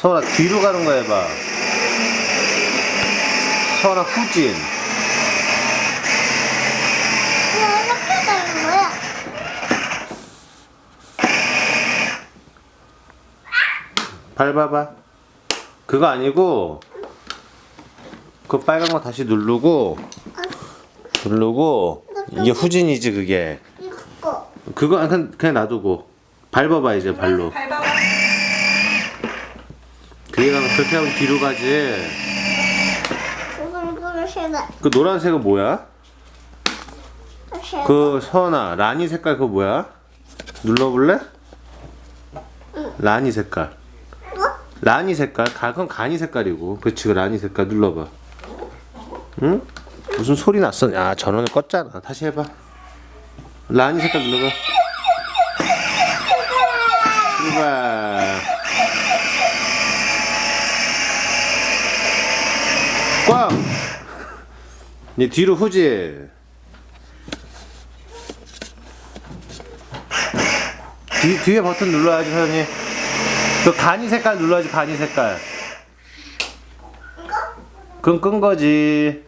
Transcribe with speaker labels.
Speaker 1: 서원아 뒤로 가는 거 해봐. 서원아 후진.
Speaker 2: 되는 거야?
Speaker 1: 밟아봐. 그거 아니고 그 빨간 거 다시 누르고 누르고 이게 후진이지 그게.
Speaker 2: 이거.
Speaker 1: 그거 아, 그냥, 그냥 놔두고 밟아봐 이제 발로.
Speaker 3: 밟아봐.
Speaker 1: 가면 그렇게 하면 뒤로 가지.
Speaker 2: 그
Speaker 1: 노란색은 뭐야? 그 서원아 라니 색깔 그거 뭐야? 눌러볼래? 라니 색깔.
Speaker 2: 뭐?
Speaker 1: 라니 색깔. 가, 그건 가니 색깔이고. 그렇지 그 라니 색깔 눌러봐. 응? 무슨 소리 났어? 아 전원을 껐잖아. 다시 해봐. 라니 색깔 눌러봐. 출발. 꽝! 네 뒤로 후지. 뒤, 뒤에 버튼 눌러야지, 사장님. 그 간이 색깔 눌러야지, 간이 색깔. 그럼 끈 거지.